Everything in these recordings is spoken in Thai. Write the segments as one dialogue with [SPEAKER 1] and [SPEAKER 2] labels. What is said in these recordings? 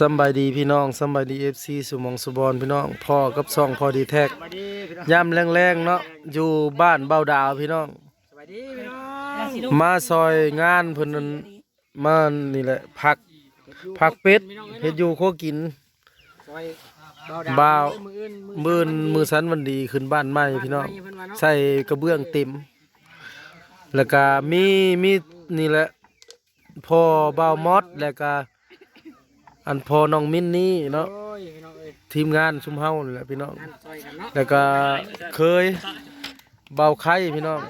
[SPEAKER 1] สำบายดีพี่น้องสำบายดีเอฟซีสุหมองสุบอนพี่น้องพ่อกับซ่องพอดีแท็ก
[SPEAKER 2] สวัสดีพี่น้อง
[SPEAKER 1] ย่ำแรงๆเนาะอยู่บ้านเบาดาวพี่น้อง
[SPEAKER 2] สวัสดีพี่น้อง
[SPEAKER 1] มาซอยงานเพิ่นนั่นมานี่แหละผักผักเป็ดเฮ็ดอยู่โคกิน
[SPEAKER 2] ซอย
[SPEAKER 1] บ่าว
[SPEAKER 2] มืออื่น
[SPEAKER 1] มื้อนมือสันวันดีขึ้นบ้านใหม่พี่น้อง
[SPEAKER 2] เพิ่นว่าเนาะ
[SPEAKER 1] ใส่กระเบื้องเต็มแล้วก็มีมีนี่แหละพ่อเบามอดแล้วก็ อันพ่อน้องมินนี่เนาะ
[SPEAKER 2] โอ้ยพี่น้องเอ้ย
[SPEAKER 1] ทีมงานชุมเฮานี่แหละพี่น้อง
[SPEAKER 2] นั่นซอยกันเนาะ
[SPEAKER 1] แล้วก็เคยเบาไข่พี่น้อง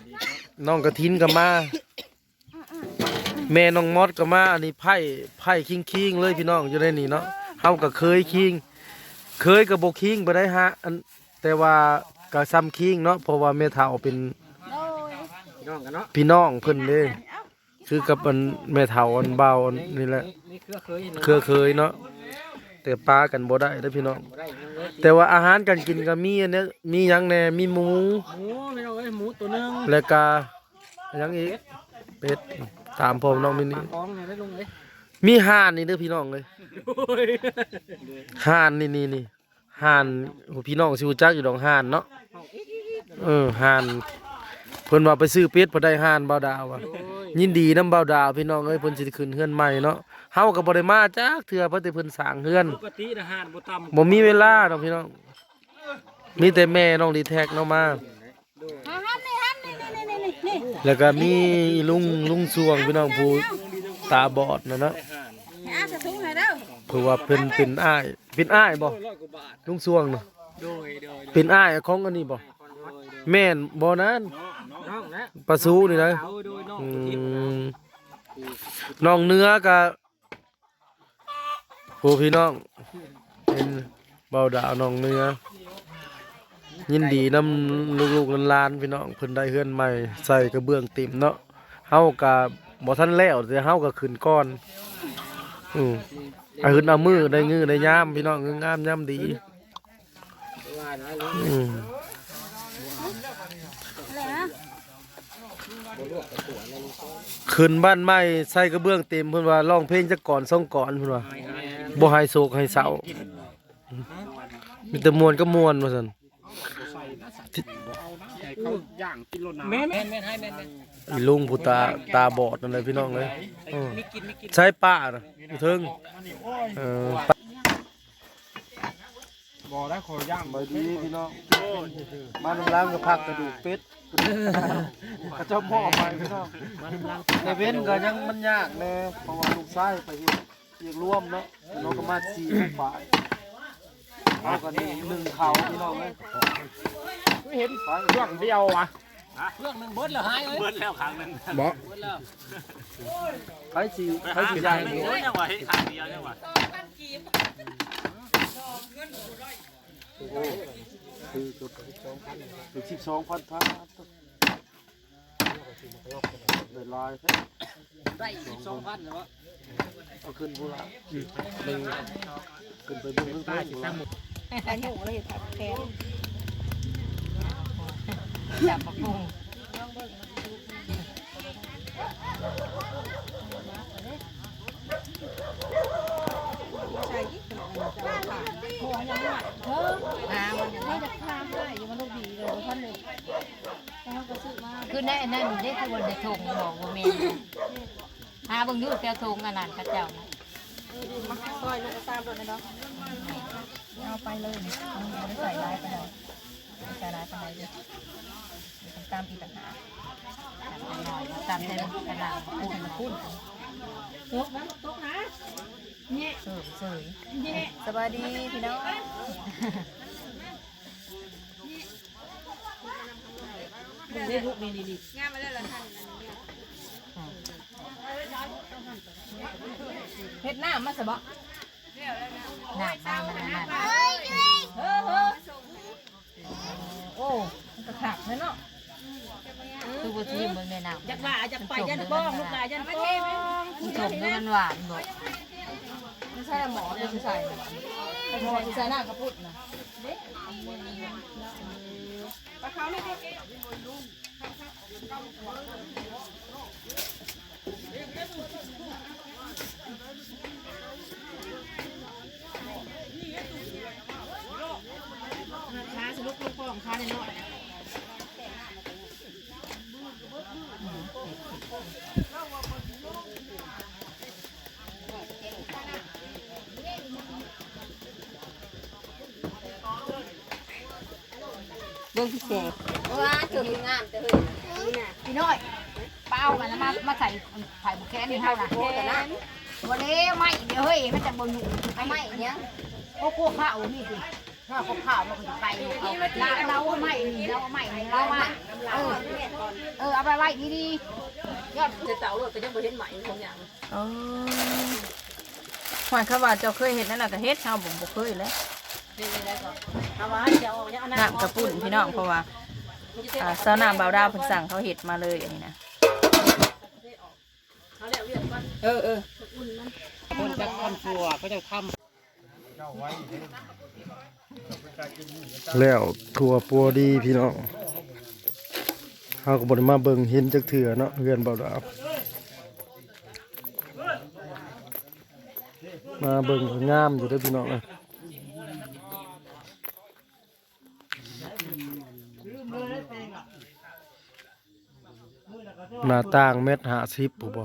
[SPEAKER 1] น้องกระทินก็มาแม่น้องมอดก็มาอันนี้ไผ่ไผ่คิงคิงๆเลยพี่น้องอยู่ในนี่เนาะเฮาก็เคยคิง เคยกับโบคิงบ่ได้ฮะอันแต่ว่าก็ซ้ำคิงเนาะเพราะว่าแม่เฒ่าเป็น
[SPEAKER 2] พี่น้องกันเนาะ
[SPEAKER 1] พี่น้องเพิ่นเด้ คือกับอันแม่เฒ่าอันเบาอันนี่แหละ
[SPEAKER 2] นี่เครือเคยห็น
[SPEAKER 1] เครือเคยเนาะแต่ปลากันบ่ได้เด้อพี่น้อง
[SPEAKER 2] บ่ได้พี่น้องเอ้ย
[SPEAKER 1] แต่ว่าอาหารการกินก็มีอันเนี้ยมีหยังแหน่มีหมู
[SPEAKER 2] หมูพี่น้องเอ้ยหมูตัวหนึง
[SPEAKER 1] แล้วก็หยังอีกเป็ดตามผมน้องมินี่
[SPEAKER 2] ปากท้องเนี่ยได้ลงเลย
[SPEAKER 1] มีห่านนี่เด้อพี่น้องเลย
[SPEAKER 2] โอ้ย
[SPEAKER 1] ห่านนี่นี่นี่ห่านโหพี่น้องสิรู้จักอยู่ดอกห่านเนาะเออห่านเพิ่นว่าไปซื้อเป็ดพอได้ห่านบ่าวดาวว่ะ
[SPEAKER 2] โอ้ย
[SPEAKER 1] ยินดีนำบ่าวดาวพี่น้องเอ้ยเพิ่นสิขึ้นเฮือนใหม่เนาะเฮาก็บ่ได้มาจักเทื่อเพราะแต่เพิ่นสร้างเฮือน
[SPEAKER 2] ปกติอาหารบ่ต่ำ
[SPEAKER 1] บ่มีเวลาดอกพี่น้องมีแต่แม่น้องดีแท็กเนาะมา
[SPEAKER 3] หันนี่หันนี่นี่นี่นี่นี่
[SPEAKER 1] แล้วก็มีลุงลุงสวงพี่น้องผู้ตาบอดนะเนาะ
[SPEAKER 3] อาสะทุงให้เด้อ
[SPEAKER 1] เพราะว่าเพิ่นเป็นอ้ายเป็นอ้ายบ่
[SPEAKER 2] ร้อยกว่าบาท
[SPEAKER 1] ลุงสวงเนาะ
[SPEAKER 2] โดยโดย
[SPEAKER 1] เป็นอ้ายของอันนี้บ่แม่นบ่นั้น
[SPEAKER 2] น้องนะ
[SPEAKER 1] ปลาซูนี่นะ
[SPEAKER 2] เอาโดยน้อง
[SPEAKER 1] อื
[SPEAKER 2] ตัวทิพย์
[SPEAKER 1] มน้องเนื้อก็ผู้พี่น้องเป็นเบาดาวน้องเนื้อ ยินดีนำลูกๆหลานๆพี่น้องเพิ่นได้เฮือนใหม่ใส่กระเบื้องเต็มเนาะเฮาก็บ่ทันแล้วแต่เฮาก็ขึ้นก่อนอืมเอาขึ้นเอามือได้งื้อได้ยามพี่น้องงามยามดี
[SPEAKER 2] ว่านะลูก
[SPEAKER 1] อืม
[SPEAKER 3] อะไรนะ
[SPEAKER 1] ขึ้นบ้านใหม่ใส่กระเบื้องเต็มเพิ่นว่าร้องเพลงจักก่อนสองก่อนเพิ่นว่าบ่ให้โศกให้เศร้ามีแต่มวนก็มวนว่าซั่น
[SPEAKER 2] แม่นแม่นแม่นให้แม่นแม่น
[SPEAKER 1] อีลุงผู้ตาตาบอดนั่นเลยพี่น้องเลยเออ
[SPEAKER 2] มีกินมีกิน
[SPEAKER 1] ใช้ป้าน่ะอยู่เทิงเออป้า
[SPEAKER 2] บ่ได้ขอย่าง
[SPEAKER 1] บ่ดีพี่น้องมาน้ำล้างกับผักกระดูกเป็ดกระเจ้าหม้อไปพี่น้องในเว้นก็ยังมันยากแน่เพราะว่าลูกชายไปเฮ็ดเรียกร่วมเนาะน้องก็มาสี่ลูกฝ่ายเอากันนี่หนึ่งเขาพี่น้องเลย
[SPEAKER 2] เห็น
[SPEAKER 1] ไป
[SPEAKER 2] เรื่องเดียวอะเรื่องหนึงเบิดแล้วหายเอ้ยเบิดแล้วครั้งนึง
[SPEAKER 1] บ่
[SPEAKER 2] เบิดแล้ว
[SPEAKER 1] ไปสิไปสิใหญ่นี่
[SPEAKER 2] เฮ้ยยังว่าเฮ็ดครั้งเดียวยังว่า
[SPEAKER 1] คือจุดจุดสิบสองพันพันได้ลายแท้
[SPEAKER 2] ได้12,000แล้ว
[SPEAKER 1] เอาขึ้นพูละหนึ่งขึ้นไปบิ่งเรื่องเพิ่มพูละ
[SPEAKER 3] อันนี้เลยผักแทน
[SPEAKER 4] จับปะพง
[SPEAKER 3] ใส่ยี่สิบจะผ่านโอ้ ยังไม่เออ
[SPEAKER 4] หามัน
[SPEAKER 3] ไม่จะข้ามได้ยังมันลูกดีเลยท่านเลยแล้วก็ซื้อมา
[SPEAKER 4] คือได้นั่นได้คือบนได้ทงบอกว่าแม่หาเบิ่งยู่แถวทงอันนั้นเขาเจ้านะ
[SPEAKER 3] มาซอยลูกตามรถนะน้อง
[SPEAKER 4] เอาไปเลยไม่ได้ใส่ร้ายไปเลยใส่ร้ายไปเลยตามปีปัญหากตามใจกระดาษพูดมาพูด
[SPEAKER 3] ตกนะตกนะ เนี่ย
[SPEAKER 4] เสริมสย
[SPEAKER 3] เนี่ย
[SPEAKER 4] สวัสดีพี่น้อง
[SPEAKER 3] นี่ลูกนี่นี่งานมาได้แล้วท่าน
[SPEAKER 4] เฮ็ดหน้ามาสบะหน้ามามันนั่น
[SPEAKER 3] เฮ้ยเฮ้ย
[SPEAKER 4] โอ้มักระขับเลยเนาะคือบุตรีเบิ่งในหนัง
[SPEAKER 3] จักว่าจักไปจักบ้องลูกหลานจักบ้อง
[SPEAKER 4] ผู้ชมนี่มันหวานบ่
[SPEAKER 3] ไม่ใช่หมอเนี่ยไม่ใช่หมอใส่หน้ากระพุดนะปลาเขาเนี่ย
[SPEAKER 4] ค้าสรุปลูกพ่อของค้าในนอดนะ พิเศษ
[SPEAKER 3] ว่าจนงามแต่เฮ้ย
[SPEAKER 4] พี่น้อยเปล่ามันมามาใส่ไผ่บุกแคนนี่เท่าน่ะ
[SPEAKER 3] โคแต่นะ
[SPEAKER 4] วันนี้ไม่เดี๋ยวเฮ้ยมันจะบนหนู
[SPEAKER 3] ไม่เนี้ย
[SPEAKER 4] โอ้โหข้าวนี่สิข้าวข้าวมันก็จะไปเราเราไม่เราไม่เรามาเออเออเอาไปไว้ดีๆยอด
[SPEAKER 3] จะเต่าเลยก็ยังบ่เห็นไหม่ของอย่าง
[SPEAKER 4] เออหมายความว่าเจ้าเคยเห็นนั่นน่ะก็เฮ็ดเฮาบ่บ่เคยแล้ว
[SPEAKER 3] นี่ได้ก่อนเอาว่าจะเอาเนี่ยเอา
[SPEAKER 4] น้ำกระปุ่นพี่น้องเพราะว่าอ่าสาวน้ำเบาดาวเพิ่นสั่งเขาเฮ็ดมาเลยอันนี้นะ
[SPEAKER 3] เอาแล้วเรียกก่อน
[SPEAKER 2] เออเออคนจะทำชัวก็จะท
[SPEAKER 1] แล้วถั่วปัวดีพี่น้องเฮาก็บ่ได้มาเบิ่งเห็นจักเถื่อเนาะเฮือนเบาดาวมาเบิ่งก็งามอยู่เด้อพี่น้องเอ้ย น้าต่างเม็ด50ผู้บ่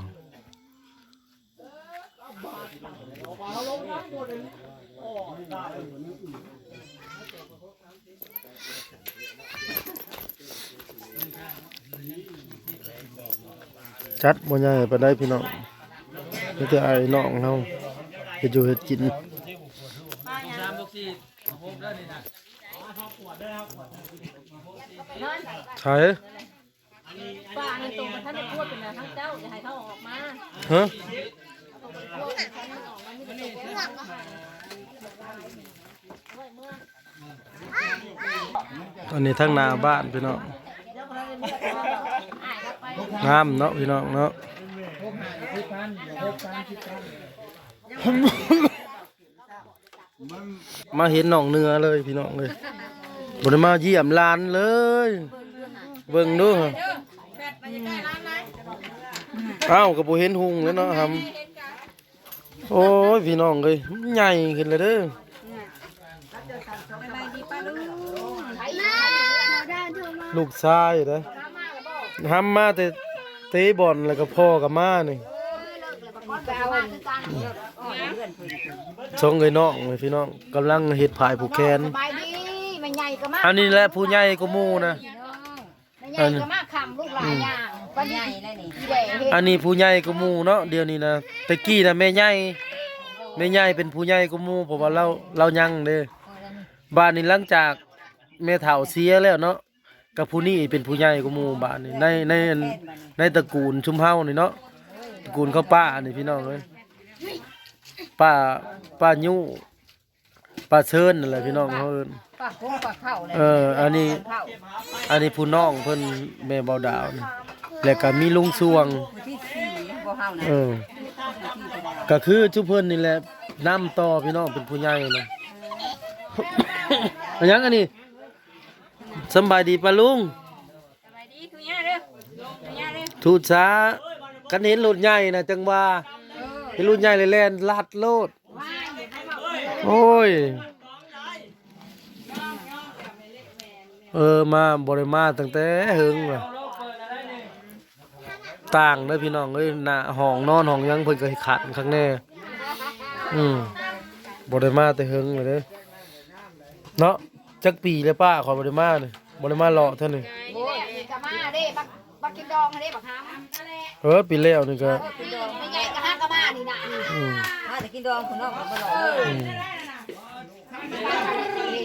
[SPEAKER 1] จัดบ่ใหญ่ปานใดพี่น้องมีแต่ไอ้น้องเฮาเฮ็ดอยู่เฮ็ดกินใช่ ฮะอันนี้ทั้งหนาบ้านพี่น้องงามเนาะพี่น้องเนาะมาเห็นหนองเนื้อเลยพี่น้องเลยบ่ได้มาเยี่ยมลานเลย เบิ่งดูฮะ อ้าวก็บ่เห็นหุงแล้วเนาะครับโอ้ยพี่น้องเอ้ยใหญ่ขึ้นเลยเด้อลูกชายเด้อทำมาแต่เตะบอลแล้วก็พ่อกับมานี่ชงไอ้น้องเลยพี่น้องกำลังเฮ็ดผายผูกแขน
[SPEAKER 4] สบายดีแม่ใหญ่ก็มา
[SPEAKER 1] อันนี้แหละผู้ใหญ่ก็หมู่นะ
[SPEAKER 4] แม่ใหญ่ก็มาคำลูกหลานย่าง ก็ใหญ่เลยนี่แย่เฮ็ด
[SPEAKER 1] อันนี้ผู้ใหญ่ก็หมู่เนาะเดี๋ยวนี้นะตะกี้นะแม่ใหญ่แม่ใหญ่เป็นผู้ใหญ่ก็หมู่เพราะว่าเราเรายังเด้บ้านนี้หลังจากแม่เฒ่าเสียแล้วเนาะกับผู้นี้เป็นผู้ใหญ่ก็หมู่บ้านนี้ในในในตระกูลชุมเฮานี่เนาะตระกูลเขาป้านี่พี่น้องเอ้ยป้าป้ายุป้าเชิญนั่นแหละพี่น้องเขาเอิ้น
[SPEAKER 4] ปากคงปากเข้าเลย
[SPEAKER 1] เอออันนี้
[SPEAKER 4] เข้า
[SPEAKER 1] อันนี้ผู้น้องเพิ่นแม่เบาดาวนี่ แล้วก็มีลุงสวง
[SPEAKER 4] ที่สี่บ่เฮานะ
[SPEAKER 1] เออ ก็คือจุเพิ่นนี่แหละนำต่อพี่น้องเป็นผู้ใหญ่นะ อันยังอันนี้สำบายดีปะลุง
[SPEAKER 4] สบายดีทุกอย่างเด้อทุกอย่างเด้อ
[SPEAKER 1] ทูดช้ากันเห็นรถใหญ่นะจังว่าเห็นรถใหญ่เลยแล่นลัดโลด โอ้ย เออมาบริมาตั้งแต่หึงว่ะ ต่างเด้อพี่น้องเอ้ยหน้าห้องนอนห้องหยังเพิ่นก็ให้ขัดข้างแน่อืมบริมาแต่หึงเลยเด้อเนาะจักปีเลยป้าขอบริมานี่บริมาเลาะเท่านี้
[SPEAKER 4] โอ้ยกะมาเด้บักบักกินดองเด้บักหาม
[SPEAKER 1] เออปีแล้วนี่ก็
[SPEAKER 4] กินดองไม่ใหญ่กะหากะมานี่น่ะนี่
[SPEAKER 1] อืม
[SPEAKER 4] มาแต่กินดองคุณน้องบ่หลอกเลย
[SPEAKER 1] อืม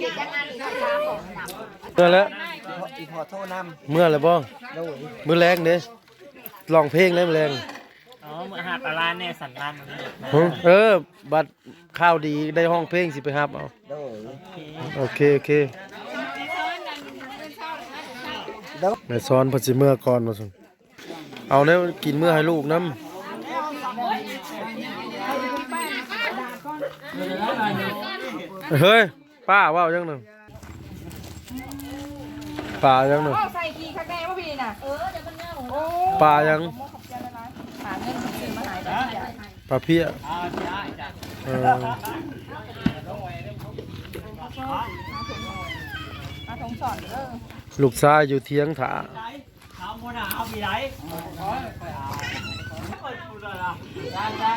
[SPEAKER 4] เด็กจังงานนี่ถามบ่หนัก
[SPEAKER 1] เมื่อแล้ว
[SPEAKER 2] อีพอโทษน
[SPEAKER 1] เมื่อแล้วบ่มื้อแรงเด้ ร้องเพลงแล้วมื้อแรงำ
[SPEAKER 2] อ๋อมือหักอะไรเนี่ยสันลัน
[SPEAKER 1] หึเออ บัดข้าวดีได้ห้องเพลงสิไปรับเอาโอเคโอเคแม่สอนเพิ่นสิเมื่อก่อนว่าซั่นเอาแล้วกินมื้อให้ลูกนำเฮ้ยป้าเว้าจังหนึงป้าจังหนึง
[SPEAKER 4] ใส่ขี้ข้างในบ่พี่น่ะ เออ เดี๋ยวมัน เงาโอ้
[SPEAKER 1] ป้ายัง
[SPEAKER 4] หาเงินซื้อมาหายได้
[SPEAKER 1] ป้าเพี้ยเออ
[SPEAKER 4] มาถ
[SPEAKER 3] สงสารเด้อ
[SPEAKER 1] ลูกชายอยู่เทียงถา
[SPEAKER 2] เอาโมนาเอามีไร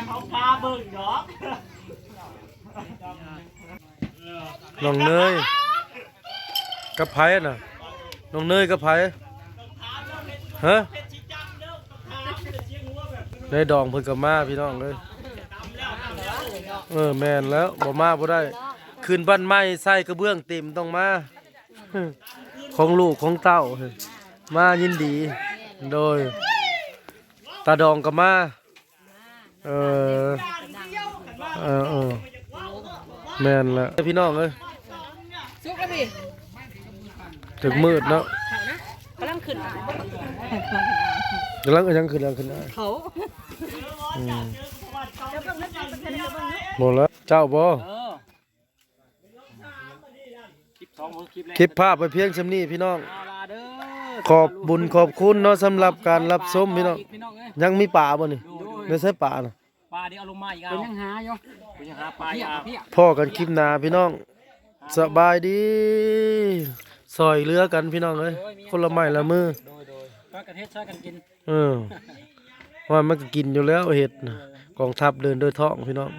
[SPEAKER 2] เขาพาเบิ่งดอก
[SPEAKER 1] น้องเนยกับไผน่ะน้องเนยกับไผฮะ ได้ดองเพิ่นก็มาพี่น้องเลยเออแม่นแล้วบ่มาบ่ได้ คืนบ้านใหม่ใส่กระเบื้องเต็มต้องมา ของลูกของเต้าเฮ้ยมายินดี โดย ตาดองก็มา เออเออเออแม่นแล้วพี่น้องเอ้ย
[SPEAKER 3] ซุกกันดิ
[SPEAKER 1] ถึงมืดเนาะ
[SPEAKER 3] กำลังขึ้น
[SPEAKER 1] กำลังเอ้ยยังขึ้นยังขึ้นได้
[SPEAKER 3] เขา
[SPEAKER 1] อืม หมดแล้วเจ้าบ่
[SPEAKER 2] เออคลิปสองคลิปแรก
[SPEAKER 1] คลิปภาพไปเพียงชำนี้พี่น้อง
[SPEAKER 2] เอาลาเด้อ
[SPEAKER 1] ขอบบุญขอบคุณเนาะสำหรับการรับชมพี่น้อง
[SPEAKER 2] พี่น้องเอ้ย
[SPEAKER 1] ยังมีป่าบ่นี่ได้ใช้ป่าน่ะ
[SPEAKER 2] ปลาเดี๋ยวเอาลงมาอีกเอา
[SPEAKER 3] เป็นยังหาอยู่
[SPEAKER 2] เป็นยังหาปลาอีกเอา
[SPEAKER 1] พ่อกันคลิปหน้าพี่น้องสบายดีซอยเรือกันพี่น้องเอ้ยคนละไม้ละมือ
[SPEAKER 2] โดยโดยก็กระเทศช่วยกันกิน
[SPEAKER 1] เออ ว่ามันก็กินอยู่แล้วเห็ดกองทัพเดินโดยท้องพี่น้อง